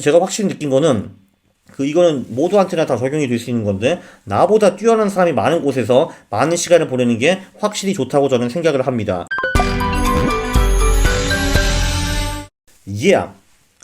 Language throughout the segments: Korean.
제가 확실히 느낀 거는 그 이거는 모두한테나 다 적용이 될 수 있는 건데 나보다 뛰어난 사람이 많은 곳에서 많은 시간을 보내는 게 확실히 좋다고 저는 생각을 합니다. 예!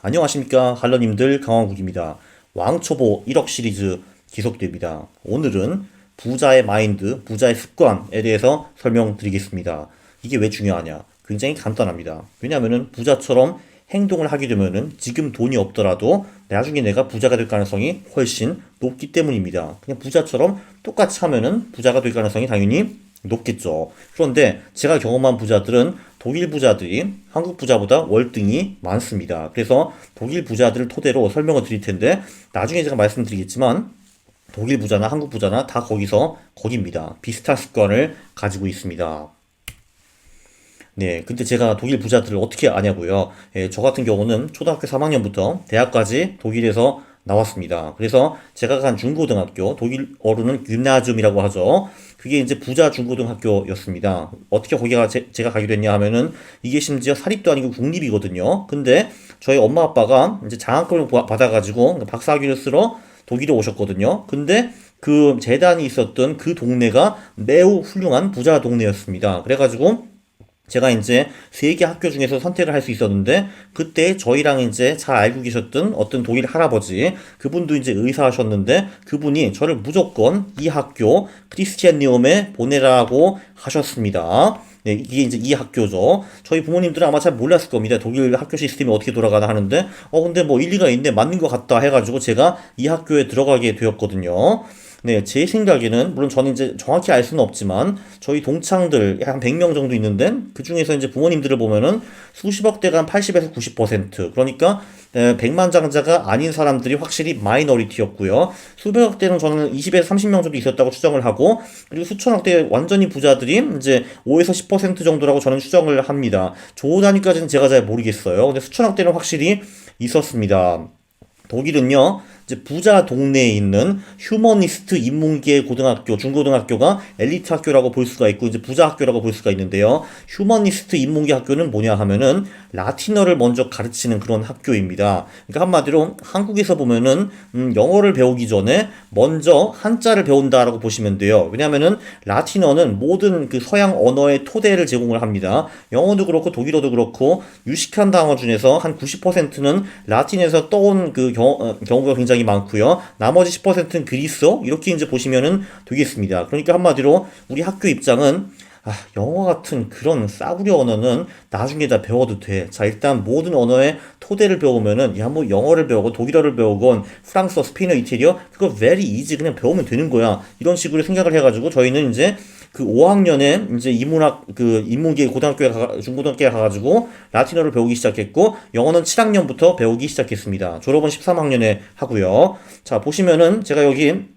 안녕하십니까 할러님들 강화국입니다. 왕초보 1억 시리즈 계속됩니다. 오늘은 부자의 마인드, 부자의 습관에 대해서 설명드리겠습니다. 이게 왜 중요하냐? 굉장히 간단합니다. 왜냐하면 부자처럼 행동을 하게 되면은 지금 돈이 없더라도 나중에 내가 부자가 될 가능성이 훨씬 높기 때문입니다. 그냥 부자처럼 똑같이 하면은 부자가 될 가능성이 당연히 높겠죠. 그런데 제가 경험한 부자들은 독일 부자들이 한국 부자보다 월등히 많습니다. 그래서 독일 부자들을 토대로 설명을 드릴 텐데 나중에 제가 말씀드리겠지만 독일 부자나 한국 부자나 다 거기서 거기입니다. 비슷한 습관을 가지고 있습니다. 네, 근데 제가 독일 부자들을 어떻게 아냐고요? 예, 저 같은 경우는 초등학교 3학년부터 대학까지 독일에서 나왔습니다. 그래서 제가 간 중고등학교, 독일어로는 균나즘이라고 하죠. 그게 이제 부자 중고등학교였습니다. 어떻게 거기가 제, 제가 가게 됐냐 하면은 이게 심지어 사립도 아니고 국립이거든요. 근데 저희 엄마 아빠가 이제 장학금을 바- 받아가지고 박사학위를 쓰러 독일에 오셨거든요. 근데 그 재단이 있었던 그 동네가 매우 훌륭한 부자 동네였습니다. 그래가지고 제가 이제 세 개 학교 중에서 선택을 할 수 있었는데 그때 저희랑 이제 잘 알고 계셨던 어떤 독일 할아버지 그분도 이제 의사하셨는데 그분이 저를 무조건 이 학교 크리스티안니움에 보내라고 하셨습니다. 네, 이게 이제 이 학교죠. 저희 부모님들은 아마 잘 몰랐을 겁니다. 독일 학교 시스템이 어떻게 돌아가나 하는데, 어, 근데 뭐 일리가 있네, 맞는 것 같다 해가지고 제가 이 학교에 들어가게 되었거든요. 네, 제 생각에는, 물론 저는 이제 정확히 알 수는 없지만, 저희 동창들 한 100명 정도 있는데, 그 중에서 이제 부모님들을 보면은 수십억 대가 한 80에서 90%, 그러니까, 에, 백만장자가 아닌 사람들이 확실히 마이너리티였고요. 수백억 대는 저는 20에서 30명 정도 있었다고 추정을 하고, 그리고 수천억 대 완전히 부자들이 이제 5에서 10% 정도라고 저는 추정을 합니다. 조 단위까지는 제가 잘 모르겠어요. 근데 수천억 대는 확실히 있었습니다. 독일은요, 이제 부자 동네에 있는 휴머니스트 인문계 고등학교, 중고등학교가 엘리트 학교라고 볼 수가 있고, 이제 부자 학교라고 볼 수가 있는데요. 휴머니스트 인문계 학교는 뭐냐 하면은 라틴어를 먼저 가르치는 그런 학교입니다. 그러니까 한마디로 한국에서 보면은, 음, 영어를 배우기 전에 먼저 한자를 배운다라고 보시면 돼요. 왜냐면은 라틴어는 모든 그 서양 언어의 토대를 제공을 합니다. 영어도 그렇고 독일어도 그렇고 유식한 단어 중에서 한 90%는 라틴에서 떠온 그 경, 어, 경우가 굉장히 많고요. 나머지 10%는 그리스어 이렇게 이제 보시면은 되겠습니다. 그러니까 한마디로 우리 학교 입장은 아, 영어 같은 그런 싸구려 언어는 나중에 다 배워도 돼. 자, 일단 모든 언어의 토대를 배우면은, 야, 뭐 영어를 배우고 독일어를 배우건 프랑스어, 스페인어, 이태리어, 그거 very easy 그냥 배우면 되는 거야. 이런 식으로 생각을 해가지고 저희는 이제 그 5학년에 이제 인문학, 그 인문계 고등학교에 가, 중고등학교에 가가지고 라틴어를 배우기 시작했고, 영어는 7학년부터 배우기 시작했습니다. 졸업은 13학년에 하고요. 자, 보시면은 제가 여기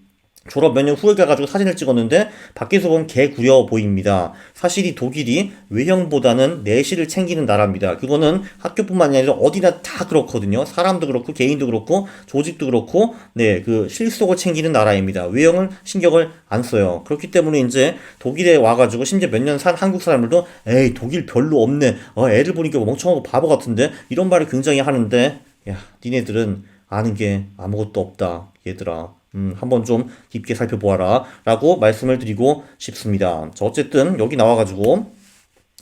졸업 몇 년 후에 가가지고 사진을 찍었는데 밖에서 보면 개 구려 보입니다. 사실 이 독일이 외형보다는 내실을 챙기는 나라입니다. 그거는 학교뿐만 아니라 어디나 다 그렇거든요. 사람도 그렇고 개인도 그렇고 조직도 그렇고 네 그 실속을 챙기는 나라입니다. 외형을 신경을 안 써요. 그렇기 때문에 이제 독일에 와가지고 심지어 몇 년 산 한국 사람들도 에이 독일 별로 없네. 어 애를 보니까 멍청하고 바보 같은데 이런 말을 굉장히 하는데 야 니네들은 아는 게 아무것도 없다 얘들아. 음, 한번 좀 깊게 살펴보아라. 라고 말씀을 드리고 싶습니다. 자, 어쨌든 여기 나와가지고,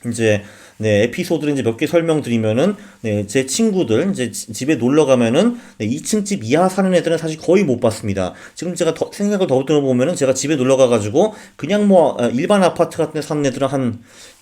이제, 네, 에피소드를 이제 몇 개 설명드리면은, 네, 제 친구들, 이제 지- 집에 놀러 가면은, 네, 2층 집 이하 사는 애들은 사실 거의 못 봤습니다. 지금 제가 더, 생각을 더 들어보면은 제가 집에 놀러 가가지고, 그냥 뭐, 아, 일반 아파트 같은 데 사는 애들은 한,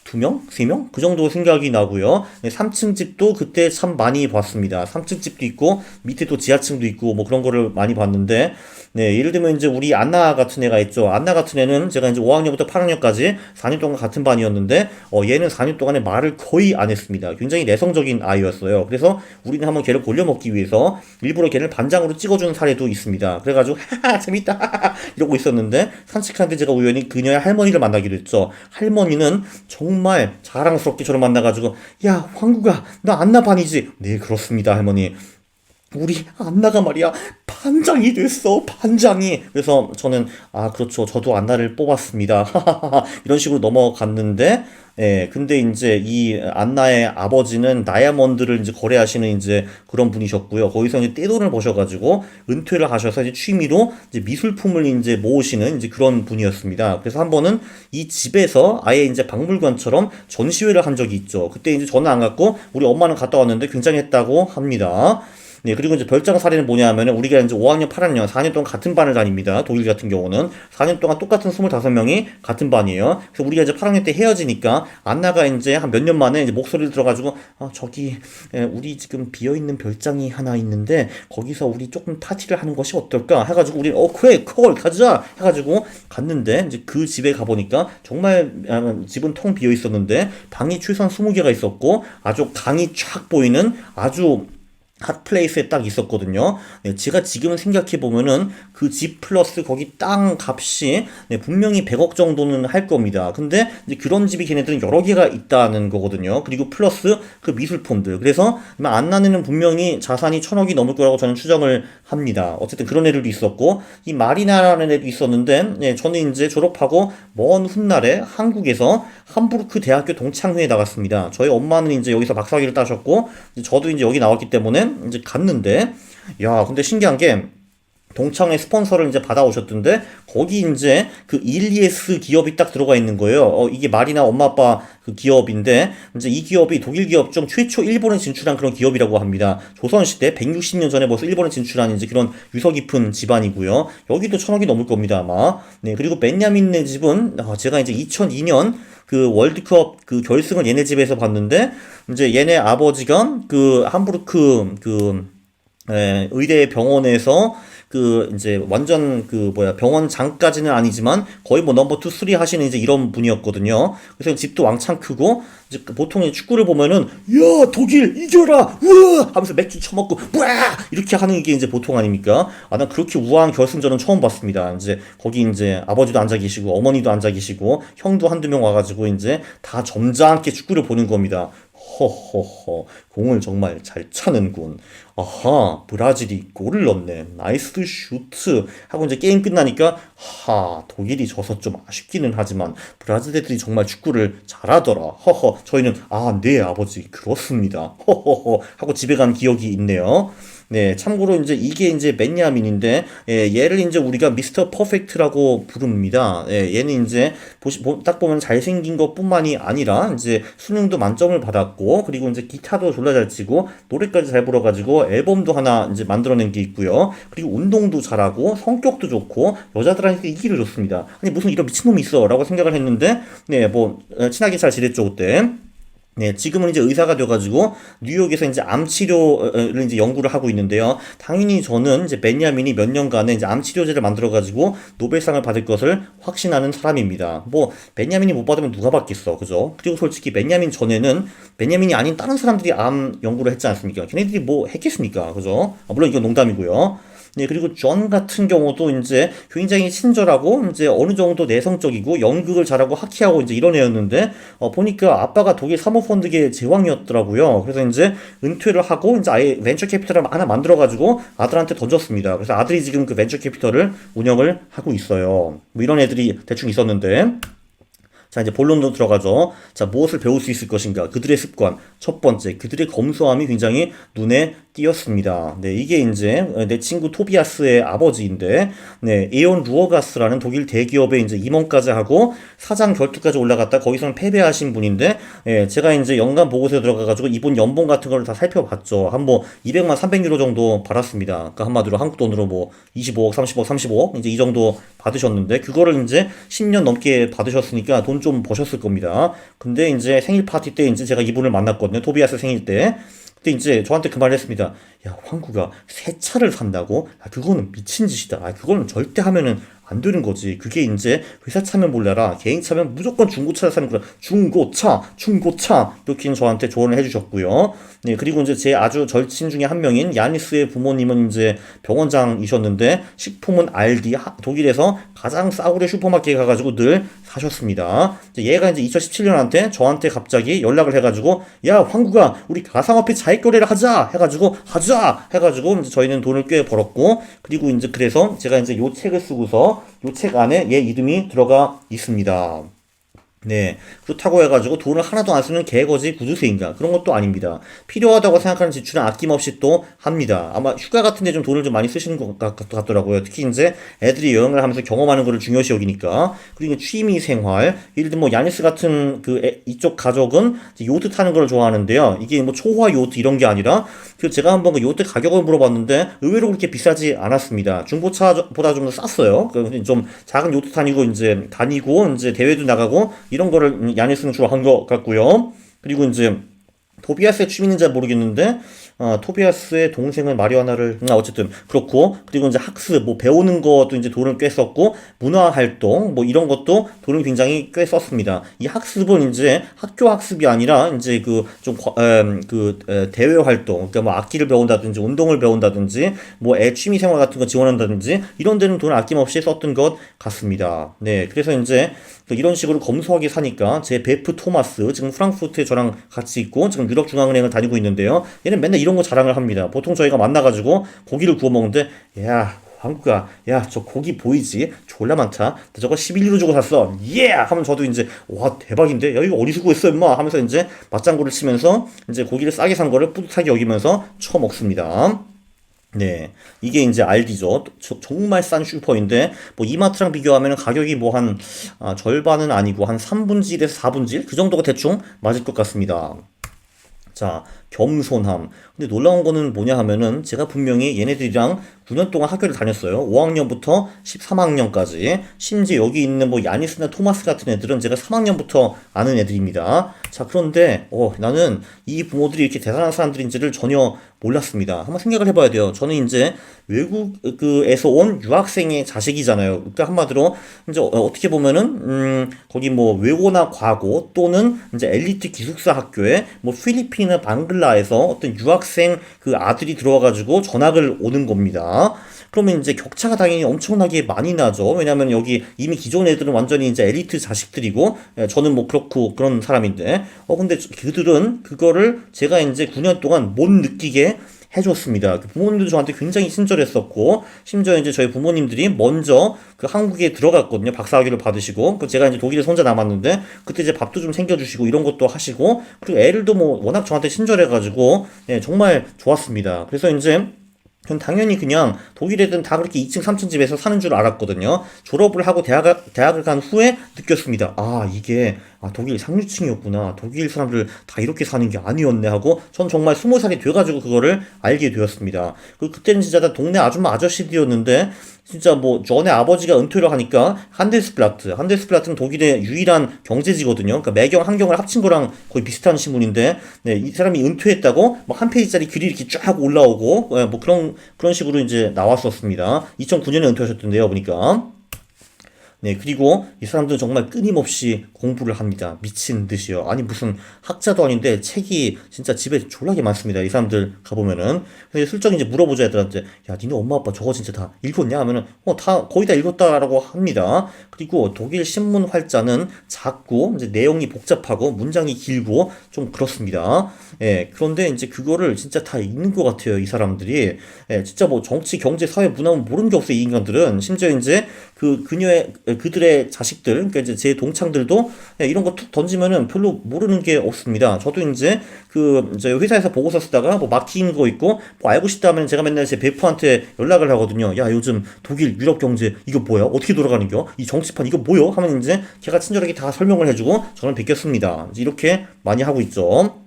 두 명? 세 명? 그 정도 생각이 나고요. 네, 3층 집도 그때 참 많이 봤습니다. 3층 집도 있고, 밑에 또 지하층도 있고, 뭐 그런 거를 많이 봤는데, 네, 예를 들면 이제 우리 안나 같은 애가 있죠. 안나 같은 애는 제가 이제 5학년부터 8학년까지 4년 동안 같은 반이었는데, 어, 얘는 4년 동안에 말을 거의 안 했습니다. 굉장히 내성적인 아이였어요. 그래서 우리는 한번 걔를 골려먹기 위해서 일부러 걔를 반장으로 찍어준 사례도 있습니다. 그래가지고, 하하, 재밌다. 이러고 있었는데, 산책하는데 제가 우연히 그녀의 할머니를 만나기로 했죠. 할머니는 정말 자랑스럽게 저를 만나가지고, 야, 황구가, 너 안나 반이지? 네, 그렇습니다, 할머니. 우리 안나가 말이야 반장이 됐어, 반장이. 그래서 저는, 아, 그렇죠. 저도 안나를 뽑았습니다. 이런 식으로 넘어갔는데, 예, 근데 이제 이 안나의 아버지는 다이아몬드를 이제 거래하시는 이제 그런 분이셨고요. 거기서 이제 떼돈을 버셔가지고 은퇴를 하셔서 이제 취미로 이제 미술품을 이제 모으시는 이제 그런 분이었습니다. 그래서 한 번은 이 집에서 아예 이제 박물관처럼 전시회를 한 적이 있죠. 그때 이제 저는 안 갔고 우리 엄마는 갔다 왔는데 굉장했다고 합니다. 네, 그리고 이제 별장 사례는 뭐냐 하면은 우리가 이제 5학년, 8학년, 4년 동안 같은 반을 다닙니다. 독일 같은 경우는 4년 동안 똑같은 25명이 같은 반이에요. 그래서 우리가 이제 8학년 때 헤어지니까 안나가 이제 한 몇 년 만에 이제 목소리를 들어가지고 아, 저기 에, 우리 지금 비어 있는 별장이 하나 있는데 거기서 우리 조금 파티를 하는 것이 어떨까 해가지고 우리 어 그래 콜 가자 해가지고 갔는데 이제 그 집에 가보니까 정말 아, 집은 통 비어 있었는데 방이 최소한 20개가 있었고 아주 강이 쫙 보이는 아주 핫플레이스에 딱 있었거든요. 네, 제가 지금 생각해 보면은 그집 플러스 거기 땅 값이 네, 분명히 100억 정도는 할 겁니다. 근데 이제 그런 집이 걔네들은 여러 개가 있다는 거거든요. 그리고 플러스 그 미술품들. 그래서 아마 안나는 분명히 자산이 천억이 넘을 거라고 저는 추정을 합니다. 어쨌든 그런 애들도 있었고 이 마리나라는 애도 있었는데 네, 저는 이제 졸업하고 먼 훗날에 한국에서 함부르크 대학교 동창회에 나갔습니다. 저희 엄마는 이제 여기서 박사학위를 따셨고 이제 저도 이제 여기 나왔기 때문에 이제 갔는데 야 근데 신기한 게 동창회 스폰서를 이제 받아오셨던데 거기 이제 그 일리에스 기업이 딱 들어가 있는 거예요. 어, 이게 말이나 엄마 아빠 그 기업인데 이제 이 기업이 독일 기업 중 최초 일본에 진출한 그런 기업이라고 합니다. 조선 시대 160년 전에 벌써 일본에 진출한 이제 그런 유서 깊은 집안이고요. 여기도 천억이 넘을 겁니다 아마. 네 그리고 벤야민네 집은 어, 제가 이제 2002년 그 월드컵 그 결승을 얘네 집에서 봤는데 이제 얘네 아버지가 그 함부르크 그 예, 의대 병원에서 그 이제 완전 그 뭐야 병원 장까지는 아니지만 거의 뭐 넘버 투 쓰리 하시는 이제 이런 분이었거든요. 그래서 집도 왕창 크고 이제 그 보통 축구를 보면은 야 독일 이겨라 우와 하면서 맥주 처먹고 뭐야 이렇게 하는 게 이제 보통 아닙니까? 아 난 그렇게 우아한 결승전은 처음 봤습니다. 이제 거기 이제 아버지도 앉아 계시고 어머니도 앉아 계시고 형도 한두 명 와가지고 이제 다 점잖게 축구를 보는 겁니다. 허허허 공을 정말 잘 차는군. 아하 브라질이 골을 넣네. 나이스 슈트 하고 이제 게임 끝나니까 하 독일이 져서 좀 아쉽기는 하지만 브라질 애들이 정말 축구를 잘하더라. 허허 저희는 아 네 아버지 그렇습니다. 허허허 하고 집에 간 기억이 있네요. 네, 참고로 이제 이게 이제 벤야민인데 예, 얘를 이제 우리가 미스터 퍼펙트라고 부릅니다. 예, 얘는 이제 보시 보, 딱 보면 잘생긴 것뿐만이 아니라 이제 수능도 만점을 받았고 그리고 이제 기타도 졸라 잘 치고 노래까지 잘 불어가지고 앨범도 하나 이제 만들어낸 게 있고요. 그리고 운동도 잘하고 성격도 좋고 여자들한테 인기를 줬습니다. 아니 무슨 이런 미친놈이 있어라고 생각을 했는데 네, 뭐 어, 친하게 잘 지냈죠 그때. 네, 지금은 이제 의사가 돼가지고 뉴욕에서 이제 암 치료를 이제 연구를 하고 있는데요. 당연히 저는 이제 베냐민이 몇 년간에 이제 암 치료제를 만들어가지고 노벨상을 받을 것을 확신하는 사람입니다. 뭐 베냐민이 못 받으면 누가 받겠어, 그죠? 그리고 솔직히 베냐민 전에는 베냐민이 아닌 다른 사람들이 암 연구를 했지 않습니까? 걔네들이 뭐 했겠습니까, 그죠? 아, 물론 이건 농담이고요. 네, 그리고 존 같은 경우도 이제 굉장히 친절하고 이제 어느 정도 내성적이고 연극을 잘하고 하키하고 이제 이런 애였는데 어, 보니까 아빠가 독일 사모펀드계 제왕이었더라고요. 그래서 이제 은퇴를 하고 이제 아예 벤처 캐피털을 하나 만들어 가지고 아들한테 던졌습니다. 그래서 아들이 지금 그 벤처 캐피털을 운영을 하고 있어요. 뭐 이런 애들이 대충 있었는데 자, 이제 본론으로 들어가죠. 자, 무엇을 배울 수 있을 것인가? 그들의 습관. 첫 번째, 그들의 검소함이 굉장히 눈에 띄었습니다. 네, 이게 이제 내 친구 토비아스의 아버지인데, 네, 에온 루어가스라는 독일 대기업의 이제 임원까지 하고 사장 결투까지 올라갔다 거기서는 패배하신 분인데, 예, 제가 이제 연간 보고서에 들어가가지고 이분 연봉 같은 걸 다 살펴봤죠. 한 뭐 200만, 300유로 정도 받았습니다. 그러니까 한마디로 한국 돈으로 뭐 25억, 30억, 35억 이제 이 정도 받으셨는데, 그거를 이제 10년 넘게 받으셨으니까 돈 좀 버셨을 겁니다. 근데 이제 생일 파티 때 이제 제가 이분을 만났거든요. 토비아스 생일 때. 근데 이제 저한테 그 말을 했습니다. 야, 황구가 새 차를 산다고? 아, 그거는 미친 짓이다. 아, 그거는 절대 하면은 안 되는 거지. 그게 이제 회사 차면 몰라라. 개인 차면 무조건 중고차를 사는 거라. 중고차, 중고차. 이렇게 저한테 조언을 해주셨고요. 네, 그리고 이제 제 아주 절친 중에 한 명인 야니스의 부모님은 이제 병원장이셨는데 식품은 알디 하- 독일에서 가장 싸구려 슈퍼마켓에 가가지고 늘 사셨습니다. 이제 얘가 이제 2017년한테 저한테 갑자기 연락을 해가지고 야 황구가 우리 가상화폐 자익 거래를 하자 해가지고 하자 해가지고 이제 저희는 돈을 꽤 벌었고 그리고 이제 그래서 제가 이제 요 책을 쓰고서 요 책 안에 얘 이름이 들어가 있습니다. 네. 그렇다고 해가지고 돈을 하나도 안 쓰는 개거지 구두쇠인가 그런 것도 아닙니다. 필요하다고 생각하는 지출은 아낌없이 또 합니다. 아마 휴가 같은 데 좀 돈을 좀 많이 쓰시는 것 같- 같더라고요. 특히 이제 애들이 여행을 하면서 경험하는 거를 중요시 여기니까 그리고 취미 생활 예를 들면 뭐 야니스 같은 그 애- 이쪽 가족은 요트 타는 걸 좋아하는데요. 이게 뭐 초호화 요트 이런 게 아니라 그 제가 한번 그 요트 가격을 물어봤는데 의외로 그렇게 비싸지 않았습니다. 중고차보다 좀 더 쌌어요. 그좀 작은 요트 다니고 이제 다니고 이제 대회도 나가고 이런 거를 음, 야니스는 주로 한 것 같고요. 그리고 이제 토비아스의 취미는 잘 모르겠는데 어, 토비아스의 동생은 마리화나를 음, 어쨌든 그렇고 그리고 이제 학습 뭐 배우는 것도 이제 돈을 꽤 썼고 문화 활동 뭐 이런 것도 돈을 굉장히 꽤 썼습니다. 이 학습은 이제 학교 학습이 아니라 이제 그좀그 대외 활동 그러니까 뭐 악기를 배운다든지 운동을 배운다든지 뭐 애 취미 생활 같은 거 지원한다든지 이런 데는 돈을 아낌없이 썼던 것 같습니다. 네, 그래서 이제 그 이런 식으로 검소하게 사니까 제 베프 토마스 지금 프랑크푸르트에 저랑 같이 있고 지금 유럽 중앙은행을 다니고 있는데요. 얘는 맨날 이런 거 자랑을 합니다. 보통 저희가 만나가지고 고기를 구워 먹는데 야 황구가 야저 고기 보이지 졸라 많다 나 저거 11유로 주고 샀어 예 하면 저도 이제 와 대박인데 야 이거 어디서 구했어 임마 하면서 이제 맞장구를 치면서 이제 고기를 싸게 산 거를 뿌듯하게 여기면서 처먹습니다. 네, 이게 이제 알디죠. 저- 정말 싼 슈퍼인데 뭐 이마트랑 비교하면 가격이 뭐한 절반은 아니고 한 3분의 1에서 4분의 1? 그 정도가 대충 맞을 것 같습니다. 자, 겸손함. 근데 놀라운 거는 뭐냐 하면은 제가 분명히 얘네들이랑 9년 동안 학교를 다녔어요. 5학년부터 13학년까지. 심지어 여기 있는 뭐 야니스나 토마스 같은 애들은 제가 3학년부터 아는 애들입니다. 자, 그런데 어, 나는 이 부모들이 이렇게 대단한 사람들인지를 전혀 몰랐습니다. 한번 생각을 해봐야 돼요. 저는 이제 외국에서 온 유학생의 자식이잖아요. 그러니까 한마디로 이제 어, 떻게 보면은 음, 거기 뭐 외고나 과고 또는 이제 엘리트 기숙사 학교에 뭐 필리핀이나 방글라에서 어떤 유학 생 그 아들이 들어와가지고 전학을 오는 겁니다. 그러면 이제 격차가 당연히 엄청나게 많이 나죠. 왜냐면 여기 이미 기존 애들은 완전히 이제 엘리트 자식들이고, 예, 저는 뭐 그렇고 그런 사람인데, 어, 근데 그들은 그거를 제가 이제 9년 동안 못 느끼게 해줬습니다. 그 부모님도 저한테 굉장히 친절했었고, 심지어 이제 저희 부모님들이 먼저 그 한국에 들어갔거든요. 박사학위를 받으시고, 그 제가 이제 독일에서 혼자 남았는데, 그때 이제 밥도 좀 챙겨주시고, 이런 것도 하시고, 그리고 애들도 뭐 워낙 저한테 친절해가지고, 예, 정말 좋았습니다. 그래서 이제, 전 당연히 그냥 독일 애들은 다 그렇게 2층, 3층 집에서 사는 줄 알았거든요. 졸업을 하고 대학, 대학을 간 후에 느꼈습니다. 아, 이게, 아, 독일 상류층이었구나. 독일 사람들 다 이렇게 사는 게 아니었네 하고, 전 정말 20살이 돼가지고 그거를 알게 되었습니다. 그, 그때는 진짜 다 동네 아줌마 아저씨들이었는데, 진짜 뭐, 전에 아버지가 은퇴를 하니까, 한데스플라트. 한데스플라트는 독일의 유일한 경제지거든요. 그러니까 매경, 한경을 합친 거랑 거의 비슷한 신문인데, 네, 이 사람이 은퇴했다고, 뭐, 한 페이지짜리 글이 이렇게 쫙 올라오고, 예, 뭐, 그런, 그런 식으로 이제 나왔었습니다. 2009년에 은퇴하셨던데요, 보니까. 네, 그리고 이 사람들은 정말 끊임없이 공부를 합니다. 미친 듯이요. 아니, 무슨 학자도 아닌데 책이 진짜 집에 졸라게 많습니다. 이 사람들 가보면은. 그래서 슬쩍 이제 물어보자 애들한테, 야, 니네 엄마 아빠 저거 진짜 다 읽었냐? 하면은, 어, 다, 거의 다 읽었다라고 합니다. 그리고 독일 신문 활자는 작고, 이제 내용이 복잡하고, 문장이 길고, 좀 그렇습니다. 예, 그런데 이제 그거를 진짜 다 읽는 것 같아요. 이 사람들이. 예, 진짜 뭐 정치, 경제, 사회, 문화는 모르는 게 없어요. 이 인간들은. 심지어 이제 그 그녀의 그들의 자식들, 그러니까 이제 제 동창들도 예, 이런 거 툭 던지면은 별로 모르는 게 없습니다. 저도 이제 그 이제 회사에서 보고서 쓰다가 뭐 막힌 거 있고 뭐 알고 싶다 하면 제가 맨날 제 베프한테 연락을 하거든요. 야 요즘 독일 유럽 경제 이거 뭐야? 어떻게 돌아가는겨? 이 정치판 이거 뭐요? 하면 이제 제가 친절하게 다 설명을 해주고 저는 베꼈습니다. 이렇게 많이 하고 있죠.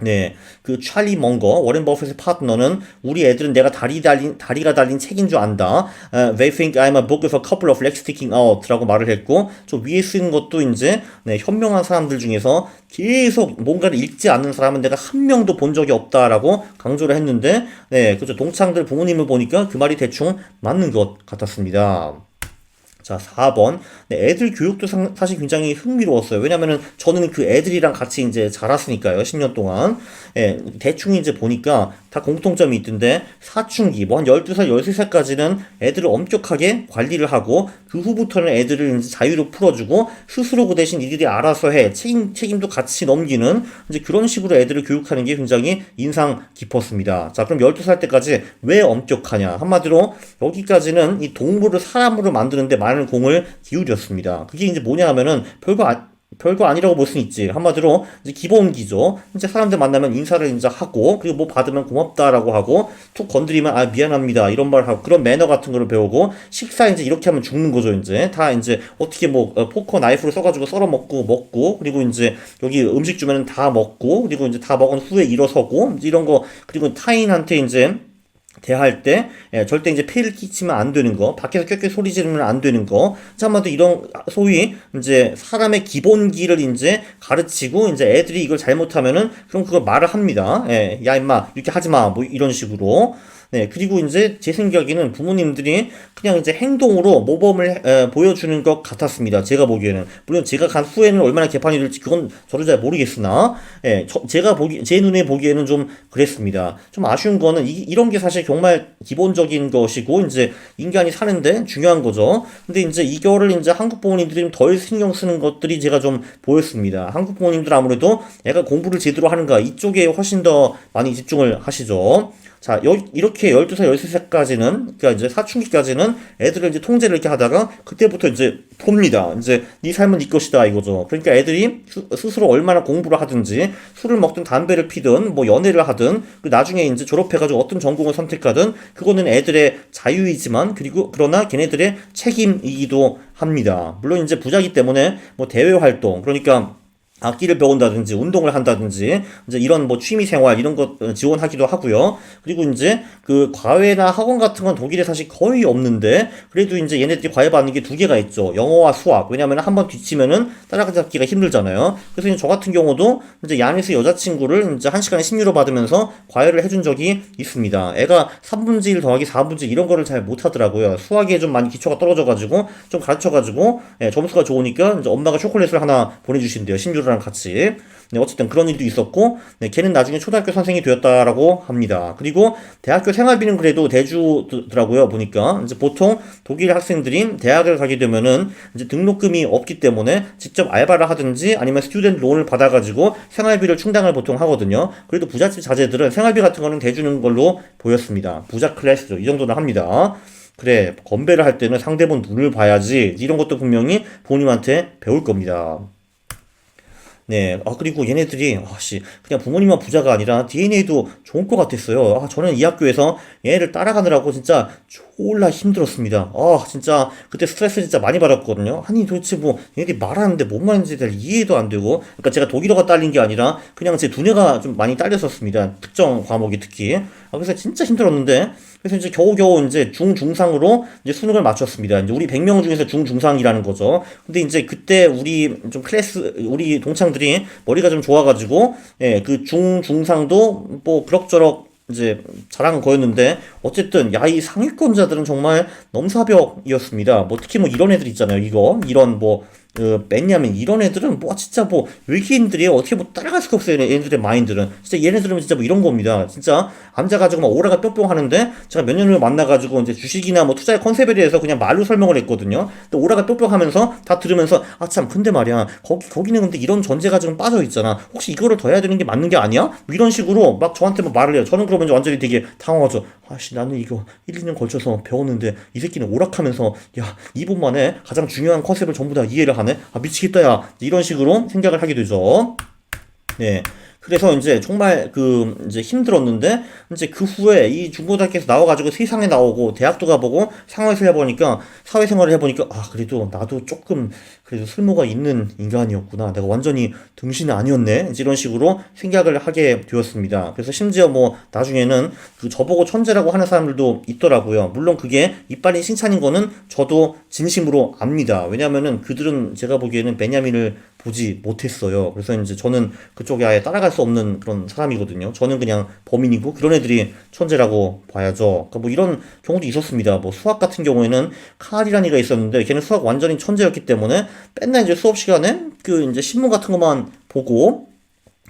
네, 그 찰리 멍거 워렌 버핏의 파트너는 우리 애들은 내가 다리 달린 다리가 달린 책인 줄 안다. 어, they think I'm a book with a couple of legs sticking out라고 말을 했고, 저 위에 쓴 것도 이제 네, 현명한 사람들 중에서 계속 뭔가를 읽지 않는 사람은 내가 한 명도 본 적이 없다라고 강조를 했는데, 네, 그죠 동창들 부모님을 보니까 그 말이 대충 맞는 것 같았습니다. 자, 4번. 네, 애들 교육도 상- 사실 굉장히 흥미로웠어요. 왜냐면은 저는 그 애들이랑 같이 이제 자랐으니까요. 10년 동안. 예, 대충 이제 보니까 다 공통점이 있던데 사춘기 뭐 한 12살, 13살까지는 애들을 엄격하게 관리를 하고 그 후부터는 애들을 이제 자유로 풀어주고 스스로 그 대신 이들이 알아서 해. 책임, 책임도 같이 넘기는 이제 그런 식으로 애들을 교육하는 게 굉장히 인상 깊었습니다. 자, 그럼 12살 때까지 왜 엄격하냐? 한마디로 여기까지는 이 동물을 사람으로 만드는데 많은 공을 기울였습니다. 그게 이제 뭐냐 하면은 별거 아, 별거 아니라고 볼수 있지. 한마디로 이제 기본기죠. 이제 사람들 만나면 인사를 이제 하고 그리고 뭐 받으면 고맙다라고 하고 툭 건드리면 아 미안합니다 이런 말 하고 그런 매너 같은 거를 배우고 식사 이제 이렇게 하면 죽는 거죠. 이제 다 이제 어떻게 뭐 어, 포커 나이프를 써가지고 썰어 먹고 먹고 그리고 이제 여기 음식 주면은 다 먹고 그리고 이제 다 먹은 후에 일어서고 이런 거 그리고 타인한테 이제 대할 때 예, 절대 이제 폐를 끼치면 안 되는 거, 밖에서 꽥꽥 소리 지르면 안 되는 거, 참마도 이런 소위 이제 사람의 기본기를 이제 가르치고 이제 애들이 이걸 잘못하면은 그럼 그걸 말을 합니다. 예, 야 임마 이렇게 하지 마, 뭐 이런 식으로. 네, 그리고 이제 제 생각에는 부모님들이 그냥 이제 행동으로 모범을 에, 보여주는 것 같았습니다. 제가 보기에는. 물론 제가 간 후에는 얼마나 개판이 될지 그건 저도 잘 모르겠으나, 예, 저, 제가 보기, 제 눈에 보기에는 좀 그랬습니다. 좀 아쉬운 거는 이, 이런 게 사실 정말 기본적인 것이고, 이제 인간이 사는데 중요한 거죠. 근데 이제 이거를 이제 한국 부모님들이 좀덜 신경 쓰는 것들이 제가 좀 보였습니다. 한국 부모님들 아무래도 애가 공부를 제대로 하는가 이쪽에 훨씬 더 많이 집중을 하시죠. 자, 여, 이렇게 12살, 13살까지는, 그러니까 이제 사춘기까지는 애들을 이제 통제를 이렇게 하다가, 그때부터 이제 봅니다. 이제 네 삶은 네 것이다, 이거죠. 그러니까 애들이 스, 스로 얼마나 공부를 하든지, 술을 먹든 담배를 피든, 뭐 연애를 하든, 그 나중에 이제 졸업해가지고 어떤 전공을 선택하든, 그거는 애들의 자유이지만, 그리고, 그러나 걔네들의 책임이기도 합니다. 물론 이제 부자기 때문에, 뭐 대외 활동, 그러니까, 악기를 배운다든지 운동을 한다든지 이제 이런 뭐 취미 생활 이런 것 지원하기도 하고요. 그리고 이제 그 과외나 학원 같은 건 독일에 사실 거의 없는데 그래도 이제 얘네들이 과외 받는 게 두 개가 있죠. 영어와 수학. 왜냐면 한 번 뒤치면은 따라잡기가 힘들잖아요. 그래서 저 같은 경우도 이제 야니스 여자친구를 이제 한 시간에 10유로 받으면서 과외를 해준 적이 있습니다. 애가 3분의 1 더하기 4분의 1 이런 거를 잘 못하더라고요. 수학에 좀 많이 기초가 떨어져가지고 좀 가르쳐가지고 예, 점수가 좋으니까 이제 엄마가 초콜릿을 하나 보내주신대요. 10유로 랑 같이. 네, 어쨌든 그런 일도 있었고, 네, 걔는 나중에 초등학교 선생이 되었다라고 합니다. 그리고 대학교 생활비는 그래도 대주더라고요, 보니까. 이제 보통 독일 학생들이 대학을 가게 되면은 이제 등록금이 없기 때문에 직접 알바를 하든지 아니면 스튜던트 론을 받아가지고 생활비를 충당을 보통 하거든요. 그래도 부잣집 자제들은 생활비 같은 거는 대주는 걸로 보였습니다. 부자 클래스죠. 이 정도는 합니다. 그래, 건배를 할 때는 상대방 눈을 봐야지. 이런 것도 분명히 부모님한테 배울 겁니다. 네, 아, 그리고 얘네들이, 아, 씨, 그냥 부모님만 부자가 아니라 DNA도 좋은 것 같았어요. 아, 저는 이 학교에서 얘를 따라가느라고 진짜 졸라 힘들었습니다. 아, 진짜, 그때 스트레스 진짜 많이 받았거든요. 아니, 도대체 뭐, 얘네들이 말하는데 뭔 말인지 잘 이해도 안 되고, 그러니까 제가 독일어가 딸린 게 아니라, 그냥 제 두뇌가 좀 많이 딸렸었습니다. 특정 과목이 특히. 아, 그래서 진짜 힘들었는데, 그래서 이제 겨우겨우 이제 중, 중상으로 이제 수능을 마쳤습니다. 이제 우리 100명 중에서 중, 중상이라는 거죠. 근데 이제 그때 우리 좀 클래스, 우리 동창들이 머리가 좀 좋아가지고, 예, 그 중, 중상도 뭐 그럭저럭 이제 잘한 거였는데 어쨌든 야 이 상위권자들은 정말 넘사벽이었습니다. 뭐 특히 뭐 이런 애들 있잖아요. 이거 이런 뭐 그, 왜냐면 이런 애들은 뭐 진짜 뭐 외계인들이 어떻게 뭐 따라갈 수가 없어요. 얘네들의 마인드는 진짜 얘네들은 진짜 뭐 이런 겁니다. 진짜 앉아가지고 막 오라가 뿅뿅 하는데 제가 몇 년을 만나가지고 이제 주식이나 뭐 투자의 컨셉에 대해서 그냥 말로 설명을 했거든요. 근데 오라가 뿅뿅 하면서 다 들으면서 아 참 근데 말이야 거기 거기는 근데 이런 전제가 지금 빠져 있잖아. 혹시 이거를 더 해야 되는 게 맞는 게 아니야? 뭐 이런 식으로 막 저한테 뭐 말을 해요. 저는 그러면 이제 완전히 되게 당황하죠. 아씨 나는 이거 1, 2년 걸쳐서 배웠는데 이 새끼는 오락하면서 야 2분 만에 가장 중요한 컨셉을 전부 다 이해를 하네. 아 미치겠다 야 이런 식으로 생각을 하게 되죠. 네. 그래서 이제 정말 그 이제 힘들었는데 이제 그 후에 이 중고등학교에서 나와가지고 세상에 나오고 대학도 가보고 상황에서 해보니까 사회생활을 해보니까 아 그래도 나도 조금 그래도 쓸모가 있는 인간이었구나 내가 완전히 등신은 아니었네 이런 식으로 생각을 하게 되었습니다. 그래서 심지어 뭐 나중에는 그 저보고 천재라고 하는 사람들도 있더라고요. 물론 그게 이빨이 칭찬인 거는 저도 진심으로 압니다. 왜냐면은 그들은 제가 보기에는 베냐민을 보지 못했어요. 그래서 이제 저는 그쪽에 아예 따라갈 수 없는 그런 사람이거든요. 저는 그냥 범인이고 그런 애들이 천재라고 봐야죠. 그러니까 뭐 이런 경우도 있었습니다. 뭐 수학 같은 경우에는 카리라니가 있었는데 걔는 수학 완전히 천재였기 때문에 맨날 이제 수업 시간에 그 이제 신문 같은 것만 보고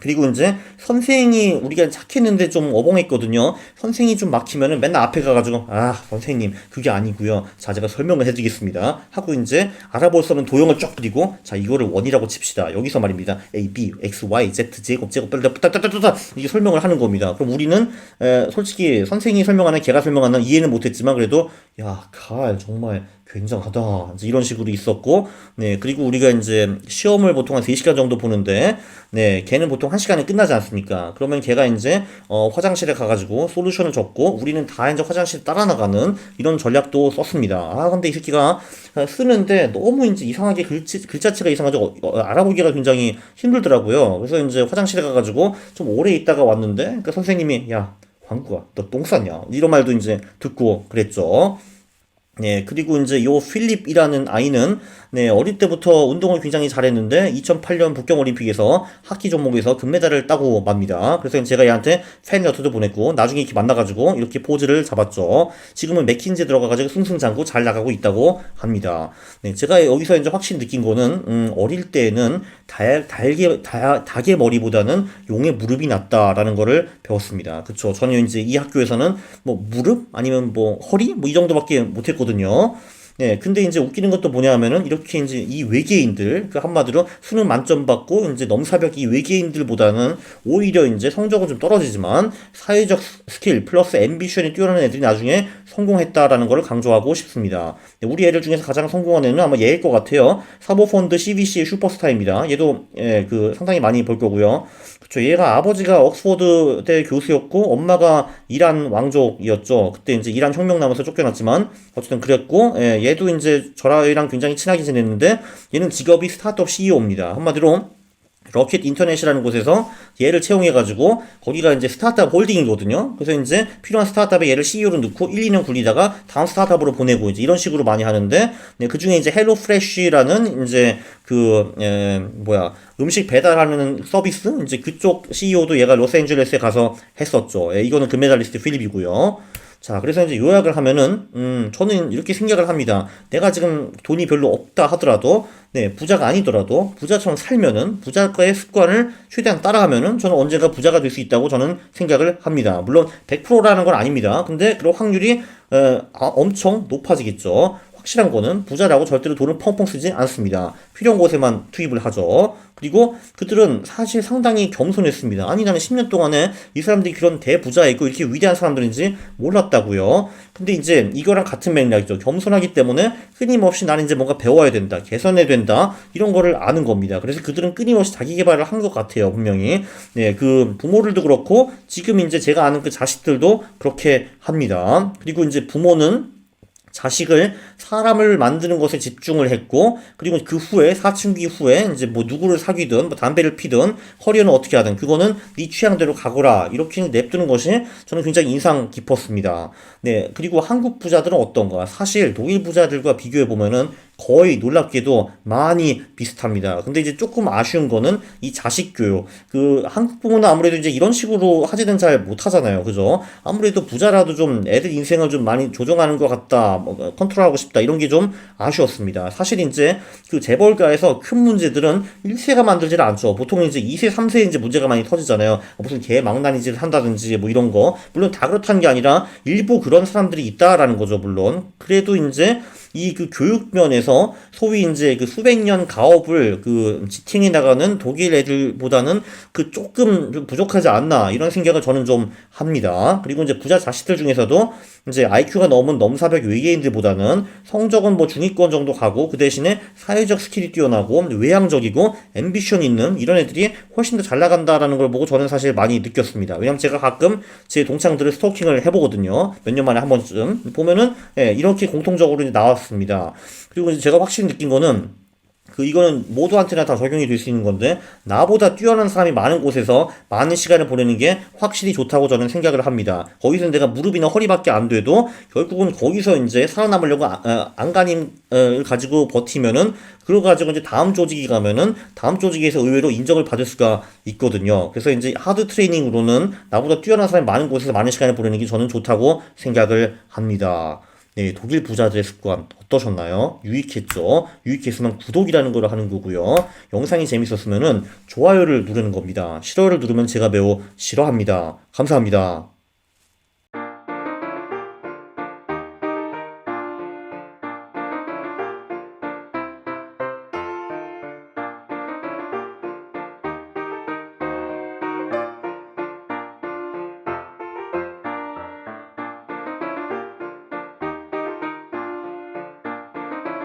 그리고 이제 선생이 우리가 착했는데 좀 어벙했거든요. 선생이 좀 막히면은 맨날 앞에 가가지고 아 선생님 그게 아니고요. 자 제가 설명을 해드리겠습니다. 하고 이제 알아볼 수 없는 도형을 쫙 그리고 자 이거를 원이라고 칩시다. 여기서 말입니다. A, B, X, Y, Z 제곱 제곱 따따따따따 이게 설명을 하는 겁니다. 그럼 우리는 에, 솔직히 선생이 설명하는 걔가 설명하는 이해는 못했지만 그래도 야 칼 정말 굉장하다. 이런 식으로 있었고, 네, 그리고 우리가 이제 시험을 보통 한 3시간 정도 보는데, 네, 걔는 보통 1시간에 끝나지 않습니까? 그러면 걔가 이제, 어, 화장실에 가가지고 솔루션을 적고, 우리는 다 이제 화장실 따라 나가는 이런 전략도 썼습니다. 아, 근데 이 새끼가 쓰는데 너무 이제 이상하게 글씨, 글자체가 이상하죠. 어, 어, 알아보기가 굉장히 힘들더라고요. 그래서 이제 화장실에 가가지고 좀 오래 있다가 왔는데, 그 선생님이, 야, 광구야, 너 똥 쌌냐? 이런 말도 이제 듣고 그랬죠. 네, 그리고 이제 요 필립이라는 아이는 네, 어릴 때부터 운동을 굉장히 잘했는데 2008년 북경 올림픽에서 하키 종목에서 금메달을 따고 맙니다. 그래서 제가 얘한테 팬 레터도 보냈고 나중에 이렇게 만나 가지고 이렇게 포즈를 잡았죠. 지금은 맥킨지 들어가 가지고 승승장구 잘 나가고 있다고 합니다. 네, 제가 여기서 이제 확실히 느낀 거는 음, 어릴 때는 달, 달개, 다, 닭의 머리보다는 용의 무릎이 낫다라는 거를 배웠습니다. 그쵸. 저는 이제 이 학교에서는 뭐 무릎 아니면 뭐 허리 뭐 이 정도밖에 못 했거든요. 네, 근데 이제 웃기는 것도 뭐냐 하면은 이렇게 이제 이 외계인들, 그 한마디로 수능 만점 받고 이제 넘사벽 이 외계인들보다는 오히려 이제 성적은 좀 떨어지지만 사회적 스킬 플러스 앰비션이 뛰어난 애들이 나중에 성공했다라는 것을 강조하고 싶습니다. 네, 우리 애들 중에서 가장 성공한 애는 아마 얘일 것 같아요. 사모펀드 CBC의 슈퍼스타입니다. 얘도 예, 그 상당히 많이 벌 거고요. 그쵸. 얘가 아버지가 옥스퍼드 대 교수였고 엄마가 이란 왕족이었죠. 그때 이제 이란 혁명 나면서 쫓겨났지만 어쨌든 그랬고 예, 얘도 이제 저랑 굉장히 친하게 지냈는데 얘는 직업이 스타트업 CEO입니다. 한마디로 로켓 인터넷이라는 곳에서 얘를 채용해가지고 거기가 이제 스타트업 홀딩이거든요. 그래서 이제 필요한 스타트업에 얘를 CEO로 넣고 1, 2년 굴리다가 다음 스타트업으로 보내고 이제 이런 식으로 많이 하는데 네, 그 중에 이제 헬로 프레쉬라는 이제 그 에, 뭐야 음식 배달하는 서비스 이제 그쪽 CEO도 얘가 로스앤젤레스에 가서 했었죠. 예, 이거는 금메달리스트 필립이고요. 자, 그래서 이제 요약을 하면은, 음, 저는 이렇게 생각을 합니다. 내가 지금 돈이 별로 없다 하더라도, 네, 부자가 아니더라도, 부자처럼 살면은, 부자가의 습관을 최대한 따라가면은, 저는 언젠가 부자가 될 수 있다고 저는 생각을 합니다. 물론, 100%라는 건 아닙니다. 근데, 그런 확률이, 어, 아, 엄청 높아지겠죠. 확실한 거는 부자라고 절대로 돈을 펑펑 쓰지 않습니다. 필요한 곳에만 투입을 하죠. 그리고 그들은 사실 상당히 겸손했습니다. 아니 나는 10년 동안에 이 사람들이 그런 대부자이고 이렇게 위대한 사람들인지 몰랐다고요. 근데 이제 이거랑 같은 맥락이죠. 겸손하기 때문에 끊임없이 나는 이제 뭔가 배워야 된다, 개선해야 된다 이런 거를 아는 겁니다. 그래서 그들은 끊임없이 자기 개발을 한 것 같아요, 분명히. 네, 그 부모들도 그렇고 지금 이제 제가 아는 그 자식들도 그렇게 합니다. 그리고 이제 부모는 자식을 사람을 만드는 것에 집중을 했고 그리고 그 후에 사춘기 후에 이제 뭐 누구를 사귀든 뭐 담배를 피든 커리어는 어떻게 하든 그거는 네 취향대로 가거라 이렇게 냅두는 것이 저는 굉장히 인상 깊었습니다. 네 그리고 한국 부자들은 어떤가 사실 독일 부자들과 비교해 보면은 거의 놀랍게도 많이 비슷합니다. 근데 이제 조금 아쉬운 거는 이 자식 교육. 그 한국 부모는 아무래도 이제 이런 식으로 하지는 잘 못하잖아요. 그죠? 아무래도 부자라도 좀 애들 인생을 좀 많이 조정하는 것 같다. 뭐 컨트롤하고 싶다. 이런 게 좀 아쉬웠습니다. 사실 이제 그 재벌가에서 큰 문제들은 1세가 만들지를 않죠. 보통 이제 2세, 3세 이제 문제가 많이 터지잖아요. 무슨 개망난이질을 한다든지 뭐 이런 거. 물론 다 그렇다는 게 아니라 일부 그런 사람들이 있다라는 거죠. 물론. 그래도 이제 이 그 교육 면에서 소위 이제 그 수백 년 가업을 그 지탱해 나가는 독일 애들보다는 그 조금 좀 부족하지 않나 이런 생각을 저는 좀 합니다. 그리고 이제 부자 자식들 중에서도 이제 IQ가 넘은 넘사벽 외계인들보다는 성적은 뭐 중위권 정도 가고 그 대신에 사회적 스킬이 뛰어나고 외향적이고 앰비션 있는 이런 애들이 훨씬 더 잘 나간다라는 걸 보고 저는 사실 많이 느꼈습니다. 왜냐면 제가 가끔 제 동창들을 스토킹을 해보거든요. 몇 년 만에 한 번쯤 보면은 예, 이렇게 공통적으로 나왔습니다. 그리고 이제 제가 확실히 느낀 거는 그 이거는 모두한테나 다 적용이 될 수 있는 건데 나보다 뛰어난 사람이 많은 곳에서 많은 시간을 보내는 게 확실히 좋다고 저는 생각을 합니다. 거기서 내가 무릎이나 허리밖에 안 돼도 결국은 거기서 이제 살아남으려고 아- 아, 안간힘을 가지고 버티면은 그러 가지고 이제 다음 조직이 가면은 다음 조직에서 의외로 인정을 받을 수가 있거든요. 그래서 이제 하드 트레이닝으로는 나보다 뛰어난 사람이 많은 곳에서 많은 시간을 보내는 게 저는 좋다고 생각을 합니다. 네, 독일 부자들의 습관 어떠셨나요? 유익했죠? 유익했으면 구독이라는 걸 하는 거고요. 영상이 재밌었으면은 좋아요를 누르는 겁니다. 싫어요를 누르면 제가 매우 싫어합니다. 감사합니다.